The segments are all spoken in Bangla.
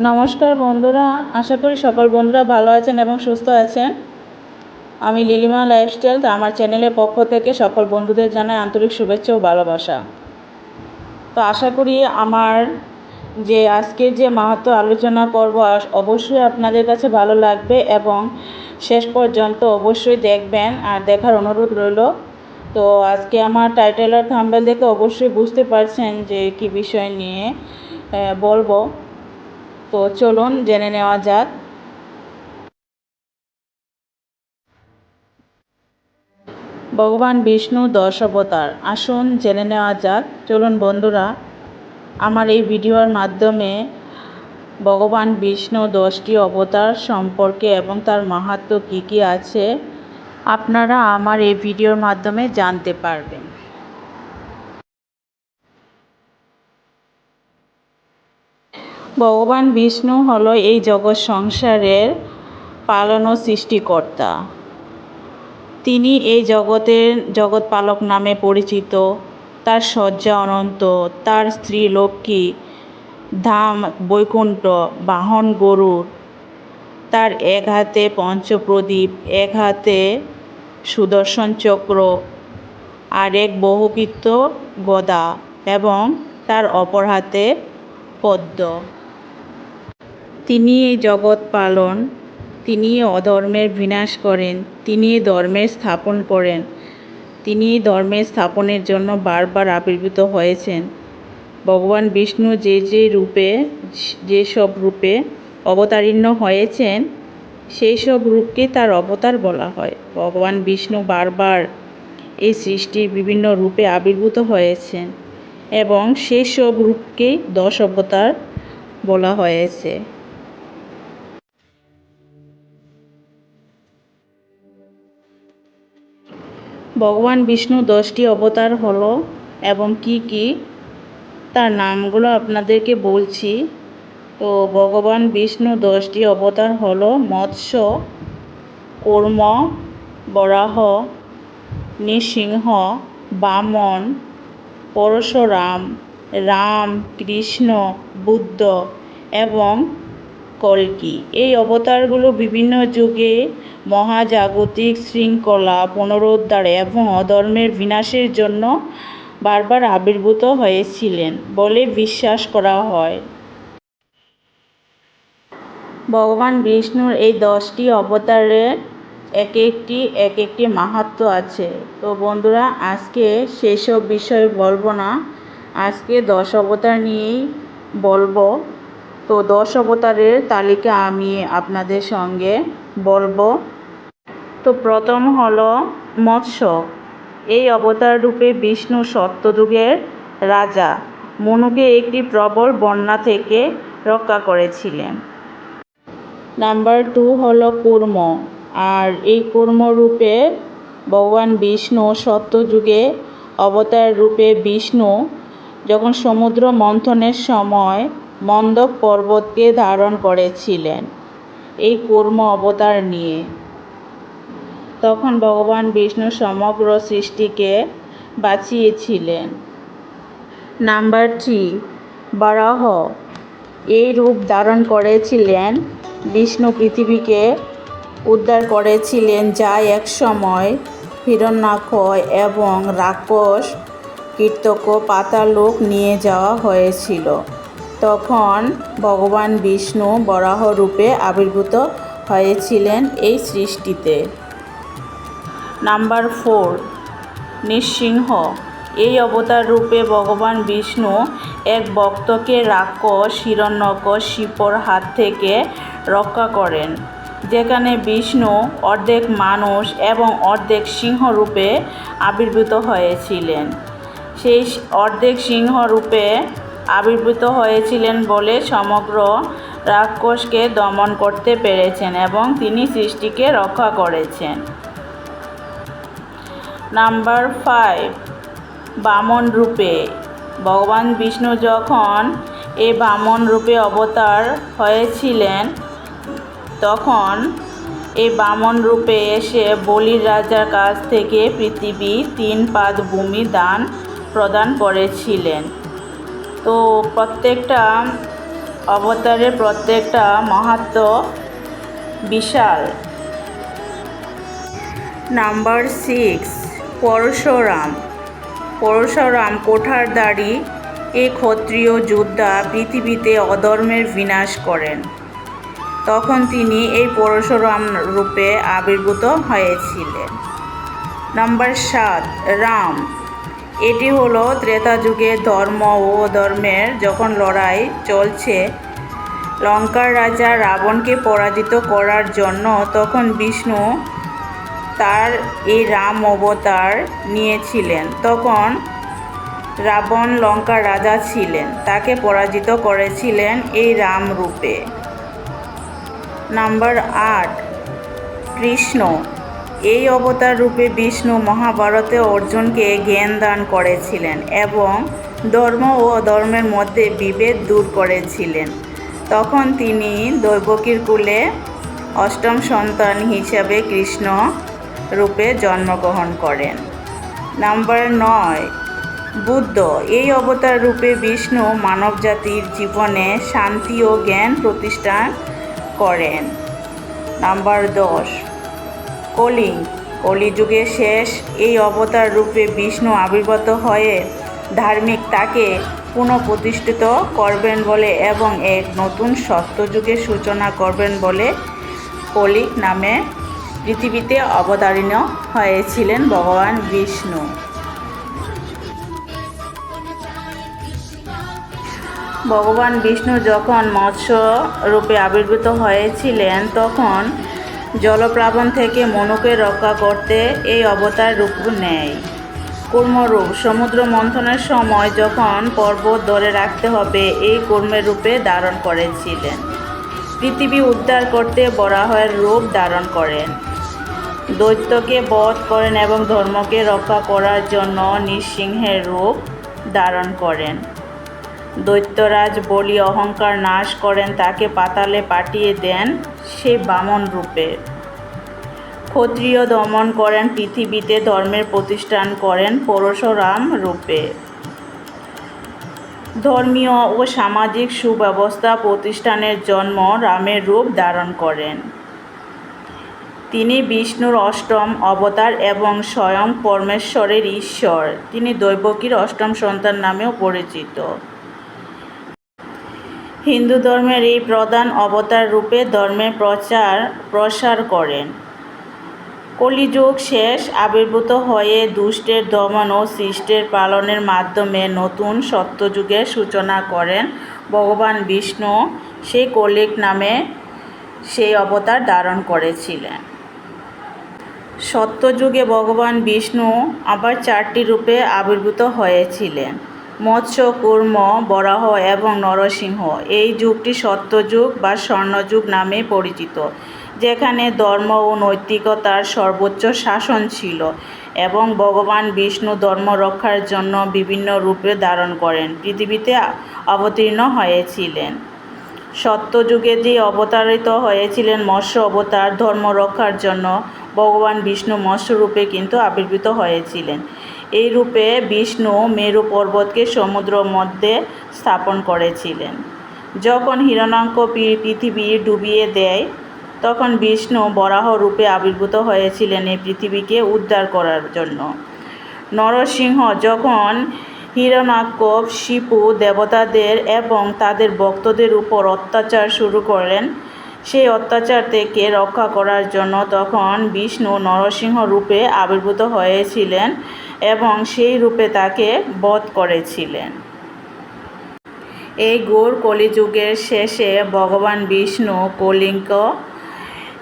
নমস্কার বন্ধুরা, আশা করি সকল বন্ধুরা ভালো আছেন এবং সুস্থ আছেন। আমি লিলিমা লাইফস্টাইল তো আমার চ্যানেলের পক্ষ থেকে সকল বন্ধুদের জানাই আন্তরিক শুভেচ্ছা ও ভালোবাসা। তো আশা করি আমার যে আজকের যে মাহাত্ম আলোচনা আস- অবশ্যই আপনাদের কাছে ভালো লাগবে এবং শেষ পর্যন্ত অবশ্যই দেখবেন আর দেখার অনুরোধ রইল। তো আজকে আমার টাইটেল আর থাম্বেল দেখে অবশ্যই বুঝতে পারছেন যে কি বিষয় নিয়ে বলব। তো চলুন জেনে নেওয়া যাক। ভগবান বিষ্ণু দশ অবতার। আসুন জেনে নেওয়া যাক। চলুন বন্ধুরা, আমার এই ভিডিওর মাধ্যমে ভগবান বিষ্ণু দশটি অবতার সম্পর্কে এবং তার মাহাত্ম্য কী কী আছে, আপনারা আমার এই ভিডিওর মাধ্যমে জানতে পারবেন। ভগবান বিষ্ণু হলো এই জগৎ সংসারের পালন ও সৃষ্টিকর্তা। তিনি এই জগতের জগৎপালক নামে পরিচিত। তার শয্যা অনন্ত, তার স্ত্রী লক্ষ্মী, ধাম, বৈকুণ্ঠ, বাহন গরুর তার এক হাতে পঞ্চপ্রদীপ, এক হাতে সুদর্শন চক্র, আর এক বহুকৃত গদা, এবং তার অপর হাতে পদ্ম। তিনি এই জগৎ পালন, তিনি অধর্মের বিনাশ করেন, তিনি ধর্মের স্থাপন করেন, তিনি ধর্মের স্থাপনের জন্য বারবার আবির্ভূত হয়েছেন। ভগবান বিষ্ণু যে যে রূপে যেসব রূপে অবতারিণ্য হয়েছেন, সেই সব রূপকে তার অবতার বলা হয়। ভগবান বিষ্ণু বারবার এই সৃষ্টির বিভিন্ন রূপে আবির্ভূত হয়েছেন এবং সেই সব রূপকেই দশ অবতার বলা হয়েছে। ভগবান বিষ্ণু দশটি অবতার হলো এবং কি কি? তার নামগুলো আপনাদেরকে বলছি। তো ভগবান বিষ্ণু দশটি অবতার হলো মৎস্য, কর্ম, বরাহ, নৃসিংহ, বামন, পরশুরাম, রাম, কৃষ্ণ, বুদ্ধ এবং কল্কি এই অবতারগুলো বিভিন্ন যুগে মহাজাগতিক শৃঙ্খলা, পুনরুদ্ধার এবং অধর্মের বিনাশের জন্য বারবার আবির্ভূত হয়েছিলেন বলে বিশ্বাস করা হয়। ভগবান বিষ্ণুর এই দশটি অবতারের এক একটি এক একটি মাহাত্ম্য আছে। তো বন্ধুরা, আজকে সেসব বিষয় বলব না। আজকে দশ অবতার নিয়েই বলব। তো দশ অবতারের তালিকা আমি আপনাদের সঙ্গে বলব। তো প্রথম হলো মৎস্য। এই অবতার রূপে বিষ্ণু সত্যযুগের রাজা মনুকে একটি প্রবল বন্যা থেকে রক্ষা করেছিলেন। নাম্বার টু হলো কুর্ম। আর এই কুর্ম রূপে ভগবান বিষ্ণু সত্যযুগে অবতার রূপে বিষ্ণু যখন সমুদ্র মন্থনের সময় মন্দক পর্বতকে ধারণ করেছিলেন এই কুর্ম অবতার নিয়ে। তখন ভগবান বিষ্ণু সমগ্র সৃষ্টিকে বাঁচিয়েছিলেন। Number three, বারাহ। এই রূপ ধারণ করেছিলেন, বিষ্ণু পৃথিবীকে উদ্ধার করেছিলেন যা এক সময় হিরণ্যাক্ষয় এবং রাক্ষস কীর্তক পাতালোক নিয়ে যাওয়া হয়েছিল। তখন ভগবান বিষ্ণু বরাহ রূপে আবির্ভূত হয়েছিলেন এই সৃষ্টিতে। Number four, Narasimha. এই অবতার রূপে ভগবান বিষ্ণু এক ভক্তকে রাক্ষস হিরণ্যকশিপুর হাত থেকে রক্ষা করেন, যেখানে বিষ্ণু অর্ধেক মানুষ এবং অর্ধেক সিংহ রূপে আবির্ভূত হয়েছিলেন। সেই অর্ধেক সিংহ রূপে আবির্ভূত হয়েছিলেন বলে সমগ্র রাক্ষসকে দমন করতে পেরেছেন এবং তিনি সৃষ্টিকে রক্ষা করেছেন। নাম্বার ফাইভ, বামন রূপে। ভগবান বিষ্ণু যখন এই বামন রূপে অবতার হয়েছিলেন, তখন এই বামন রূপে এসে বলির রাজার কাছ থেকে পৃথিবী তিন পাদ ভূমি দান প্রদান করেছিলেন। তো প্রত্যেকটা অবতারের প্রত্যেকটা মাহাত্ম বিশাল। Number six Parashuram. পরশুরাম কোঠারদারি এ ক্ষত্রিয় যোদ্ধা পৃথিবীতে অধর্মের বিনাশ করেন। তখন তিনি এই পরশুরাম রূপে আবির্ভূত হয়েছিলেন। নাম্বার সাত, রাম। এটি হলো ত্রেতা যুগে ধর্ম ও ধর্মের যখন লড়াই চলছে, লঙ্কার রাজা রাবণকে পরাজিত করার জন্য তখন বিষ্ণু তার এই রাম অবতার নিয়েছিলেন। তখন রাবণ লঙ্কার রাজা ছিলেন, তাকে পরাজিত করেছিলেন এই রাম রূপে। নাম্বার আট, কৃষ্ণ। এই অবতার রূপে বিষ্ণু মহাভারতে অর্জুনকে জ্ঞান দান করেছিলেন এবং ধর্ম ও অধর্মের মধ্যে বিভেদ দূর করেছিলেন। তখন তিনি দৈবকীর কুলে অষ্টম সন্তান হিসাবে কৃষ্ণ রূপে জন্মগ্রহণ করেন। নাম্বার নয়, বুদ্ধ। এই অবতার রূপে বিষ্ণু মানবজাতির জীবনে শান্তি ও জ্ঞান প্রতিষ্ঠা করেন। নাম্বার দশ কলিং। কলিযুগের শেষ এই অবতার রূপে বিষ্ণু আবির্ভূত হয়ে ধার্মিক তাকে পুনঃপ্রতিষ্ঠিত করবেন বলে এবং এক নতুন সত্যযুগের সূচনা করবেন বলে কলিক নামে পৃথিবীতে অবতারিত হয়েছিলেন ভগবান বিষ্ণু। ভগবান বিষ্ণু যখন মৎস্য রূপে আবির্ভূত হয়েছিলেন, তখন জলপ্লাবন থেকে মনুকে রক্ষা করতে এই অবতার রূপ নেয়। কর্মরূপ, সমুদ্র মন্থনের সময় যখন পর্বত ধরে রাখতে হবে, এই কুর্মের রূপে ধারণ করেছিলেন। পৃথিবী উদ্ধার করতে বরাহের রূপ ধারণ করেন। দৈত্যকে বধ করেন এবং ধর্মকে রক্ষা করার জন্য নৃসিংহের রূপ ধারণ করেন। দৈত্যরাজ বলি অহংকার নাশ করেন, তাকে পাতালে পাঠিয়ে দেন সেই বামন রূপে। ক্ষত্রিয় দমন করেন পৃথিবীতে, ধর্মের প্রতিষ্ঠান করেন পরশুরাম রূপে। ধর্মীয় ও সামাজিক সুব্যবস্থা প্রতিষ্ঠানের জন্ম রামের রূপ ধারণ করেন। তিনি বিষ্ণুর অষ্টম অবতার এবং স্বয়ং পরমেশ্বরের ঈশ্বর। তিনি দৈবকীর অষ্টম সন্তান নামেও পরিচিত। হিন্দু ধর্মের এই প্রধান অবতার রূপে ধর্মের প্রচার, প্রসার করেন। কলিযুগ শেষ, আবির্ভূত হয়ে দুষ্টের দমন ও সৃষ্টের পালনের মাধ্যমে নতুন সত্যযুগের সূচনা করেন ভগবান বিষ্ণু। সেই কলিক নামে সেই অবতার ধারণ করেছিলেন। সত্যযুগে ভগবান বিষ্ণু আবার চারটি রূপে আবির্ভূত হয়েছিলেন। মৎস্য কুর্ম বরাহ এবং নরসিংহ। এই যুগটি সত্যযুগ বা স্বর্ণযুগ নামে পরিচিত, যেখানে ধর্ম ও নৈতিকতার সর্বোচ্চ শাসন ছিল এবং ভগবান বিষ্ণু ধর্ম রক্ষার জন্য বিভিন্ন রূপে ধারণ করেন, পৃথিবীতে অবতীর্ণ হয়েছিলেন। সত্যযুগে যে অবতারিত হয়েছিলেন মৎস্য অবতার ধর্ম রক্ষার জন্য, ভগবান বিষ্ণু মৎস্য রূপে কিন্তু আবির্ভূত হয়েছিলেন। এই রূপে বিষ্ণু মেরু পর্বতকে সমুদ্র মধ্যে স্থাপন করেছিলেন। যখন হিরণাঙ্ক পৃথিবী ডুবিয়ে দেয়, তখন বিষ্ণু বরাহ রূপে আবির্ভূত হয়েছিলেন এই পৃথিবীকে উদ্ধার করার জন্য। নরসিংহ যখন হিরণাক্ষ শিপু দেবতাদের এবং তাদের ভক্তদের উপর অত্যাচার শুরু করলেন, সেই অত্যাচার থেকে রক্ষা করার জন্য তখন বিষ্ণু নরসিংহ রূপে আবির্ভূত হয়েছিলেন এবং সেই রূপে তাকে বধ করেছিলেন। এই গৌর কলিযুগের শেষে ভগবান বিষ্ণু কলিঙ্গ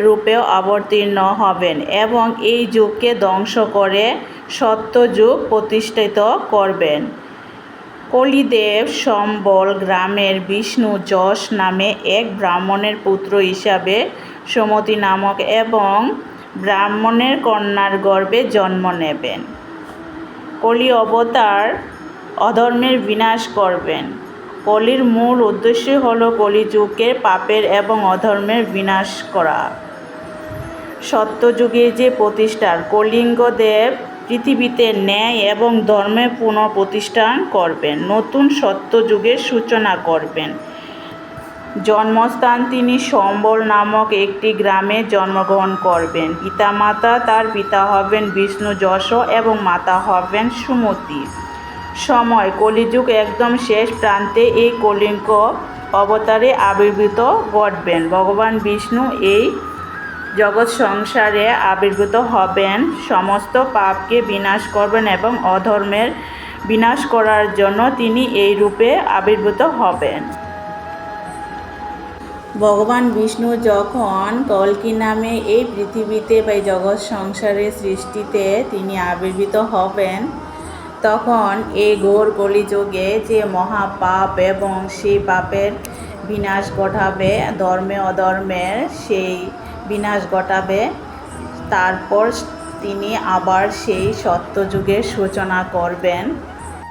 রূপে অবতীর্ণ হবেন এবং এই যুগকে ধ্বংস করে সত্যযুগ প্রতিষ্ঠিত করবেন। কলিদেব সম্বল গ্রামের বিষ্ণু যশ নামে এক ব্রাহ্মণের পুত্র হিসাবে সমতি নামক এবং ব্রাহ্মণের কন্যার গর্ভে জন্ম নেবেন। কলি অবতার অধর্মের বিনাশ করবেন। কলির মূল উদ্দেশ্য হল কলিযুগের পাপের এবং অধর্মের বিনাশ করা। সত্যযুগে যে প্রতিষ্ঠার কলিঙ্গদেব পৃথিবীতে ন্যায় এবং ধর্মের পুনঃপ্রতিষ্ঠান করবেন, নতুন সত্যযুগের সূচনা করবেন। জন্মস্থান তিনি সম্বল নামক একটি গ্রামে জন্মগ্রহণ করবেন। পিতামাতা তার পিতা হবেন বিষ্ণু যশ এবং মাতা হবেন সুমতি। সময়, কলিযুগ একদম শেষ প্রান্তে এই কলিঙ্গ অবতারে আবির্ভূত ঘটবেন। ভগবান বিষ্ণু এই জগৎ সংসারে আবির্ভূত হবেন। সমস্ত পাপকে বিনাশ করবেন এবং অধর্মের বিনাশ করার জন্য তিনি এই রূপে আবির্ভূত হবেন। ভগবান বিষ্ণু যখন কল্কি নামে এই পৃথিবীতে বা জগৎ সংসারের সৃষ্টিতে তিনি আবির্ভূত হবেন, তখন এই ঘোর কলিযুগে যে মহাপাপ এবং সেই পাপের বিনাশ ঘটাবে, ধর্মে অধর্মের সেই বিনাশ ঘটাবে, তারপর তিনি আবার সেই সত্যযুগের সূচনা করবেন।